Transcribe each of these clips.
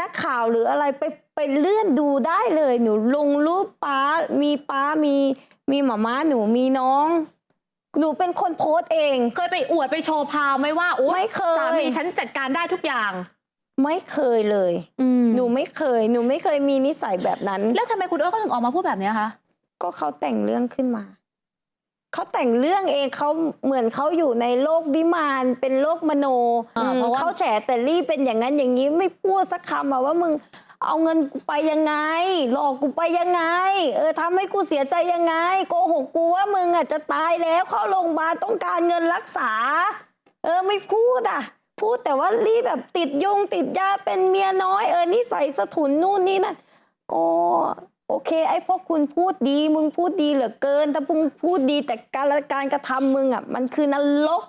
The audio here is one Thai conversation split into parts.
นักข่าวหรืออะไรไปไปเลื่อนดูได้เลย หนูลงรูปป้า มีป้ามีมีหมาม้าหนูมีน้อง หนูเป็นคนโพสต์เอง เคยไปอวดไปโชว์พาวไหมว่าโอ้ไม่เคย สามีฉันจัดการได้ทุกอย่าง ไม่เคยเลย อืมหนูไม่เคย หนูไม่เคยมีนิสัยแบบนั้น แล้วทำไมคุณเอิร์ธเขาถึงออกมาพูดแบบเนี้ยคะ ก็เขาแต่งเรื่องขึ้นมา เขาแต่งเรื่องเองเขาเหมือนเขาอยู่ในโลกวิมานเป็นโลกมโนอ่าอืมเพราะว่า เขาแฉแต่รี่เป็นอย่างนั้นอย่างนี้ไม่พูดสักคำอะว่ามึงเอาเงินกูไปยังไง หลอกกูไปยังไง เออทำให้กูเสียใจยังไง โกหกกูว่ามึงอะจะตายแล้วเข้าโรงพยาบาลต้องการเงินรักษา เออไม่พูดอะพูดแต่ว่ารี่แบบติดยงติดยาเป็นเมียน้อย เออนิสัยสะทุนนู่นนี่นั่นโอ้ โอเค ไอ้พวกคุณพูดดี มึงพูดดีเหลือเกินแต่มึงพูดดีแต่การการกระทำมึงอะ มันคือนรก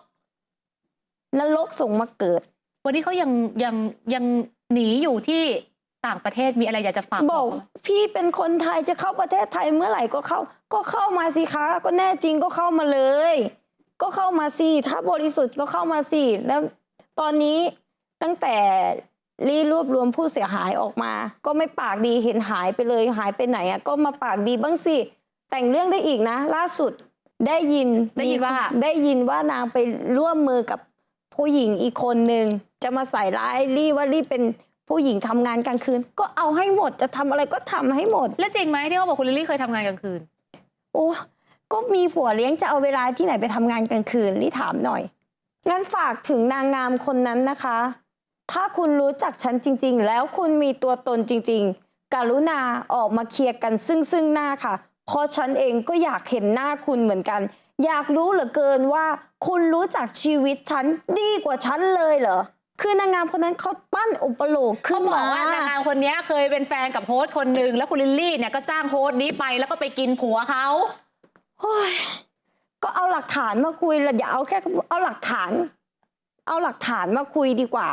นรกส่งมาเกิด วันนี้เขายังยังยังหนีอยู่ที่ต่างประเทศมีอะไรอยากจะฝากบอกเขาไหมพี่เป็นคนไทยจะเข้าประเทศไทยเมื่อไหร่ก็เข้า ก็เข้ามาสิคะ ก็แน่จริงก็เข้ามาเลย ก็เข้ามาสิถ้าบริสุทธิ์ก็เข้ามาสิแล้วตอนนี้ตั้งแต่ รีรวบรวมผู้เสียหายออกมา ก็ไม่ปากดีเห็นหายไปเลยหายไปไหนอะก็มาปากดีบ้างสิ แต่งเรื่องได้อีกนะ ล่าสุดได้ยินได้ยินว่าได้ยินว่านางไปร่วมมือกับผู้หญิงอีกคนหนึ่งจะมาใส่ร้ายรี่ว่ารี่เป็นผู้หญิงทำงานกลางคืน ก็เอาให้หมดจะทำอะไรก็ทำให้หมด แล้วจริงไหมที่เขาบอกคุณลิลลี่เคยทำงานกลางคืน โอ้ก็มีผัวเลี้ยงจะเอาเวลาที่ไหนไปทำงานกลางคืนรี่ถามหน่อยงั้นฝากถึงนางงามคนนั้นนะคะ ถ้าคุณรู้จักฉันจริง ๆ แล้วคุณมีตัวตนจริง ๆ กรุณาออกมาเคลียร์กันซึ่งซึ่งหน้าค่ะ เพราะฉันเองก็อยากเห็นหน้าคุณเหมือนกัน อยากรู้เหลือเกินว่า คุณรู้จักชีวิตฉันดีกว่าฉันเลยเหรอ คือนางงามคนนั้นเขาปั้นอุปโลกขึ้เขานบอกมาว่านางงามคนนี้เคยเป็นแฟนกับโฮสต์คนหนึ่งแล้วคุณลิลลี่เนี่ยก็จ้างโฮสต์นี้ไปแล้วก็ไปกินผัวเขา โอ้ยก็เอาหลักฐานมาคุยละอย่าเอาแค่เอาหลักฐาน เอาหลักฐานมาคุยดีกว่า